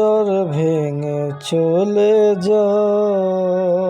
নজর ভেঙে চলে যায়।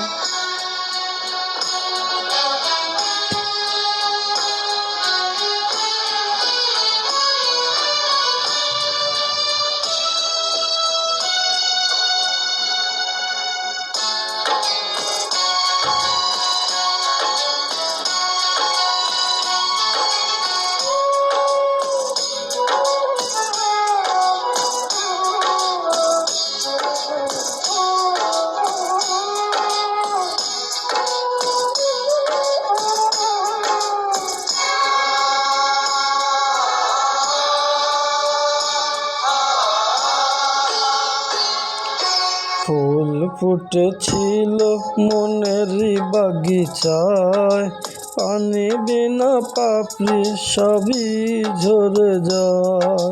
ফুটেছিল মনের বাগিচায়। পানি বিনা পাপড়ি সবই ঝরে যায়।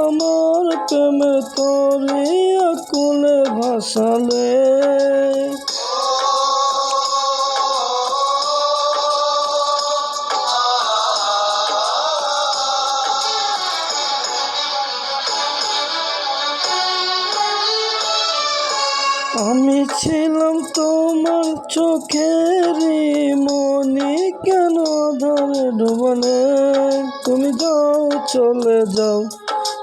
আমার প্রেমে তরি আকুলে ভাসালে। আমি ছিলাম তোমার চোখের মনি। কেন ধরে ডুবালে? তুমি যাও, চলে যাও।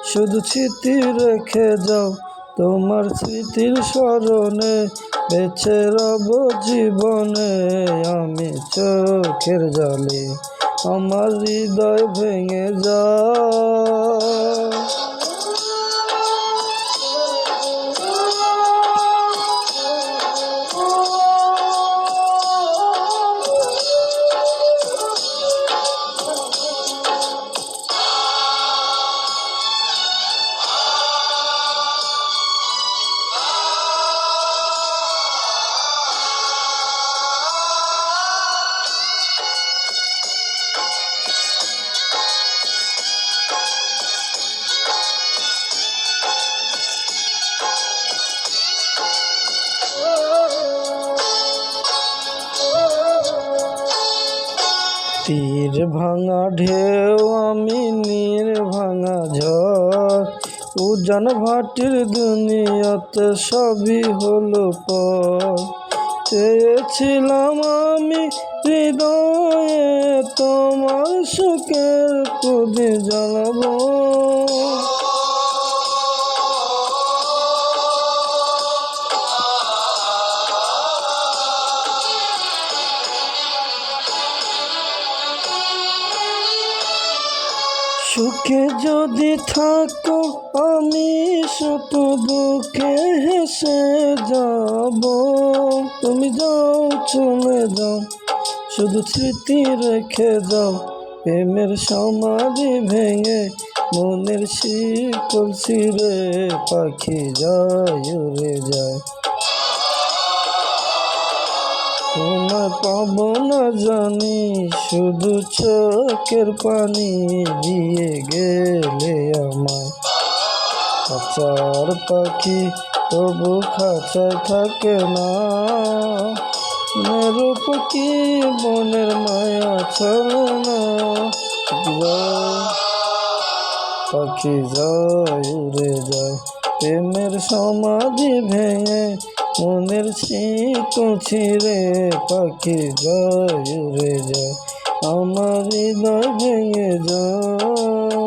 শুধু স্মৃতি রেখে যাও। তোমার স্মৃতির স্মরণে বেঁচে রব জীবনে। আমি চোখের জলে আমার হৃদয় ভেঙে যায়। তীর ভাঙা ঢেউ, আমি নীর ভাঙা ঝড়। উজান ভাটির দুনিয়াতে সবই হলো পর চেয়েছিলাম আমি হৃদয়ে তোমার সুখের কুদি জ্বালাবো। সুখে যদি থাকো, আমি সুখ দুঃখে হেসে যাব। তুমি যাও, চলে যাও, শুধু স্মৃতি রেখে যাও। প্রেমের সমাধি ভেঙে মনের শিকল ছিঁড়ে পাখি যায়, উড়ে যায়। তোমায় পাবো না জানি, শুধু চোখের পানি দিয়ে গেলে আমায়। খাঁচার পাখি তবু খাঁচায় থাকে না। মেরু পাখি বনের মায়া চলে না। পাখি যায়, উড়ে যায়, প্রেমের সমাধি ভেঙে মনের শিকল ছিঁড়ে পাখি যায় উড়ে যায়। আমার হৃদয় ভেঙে যায়।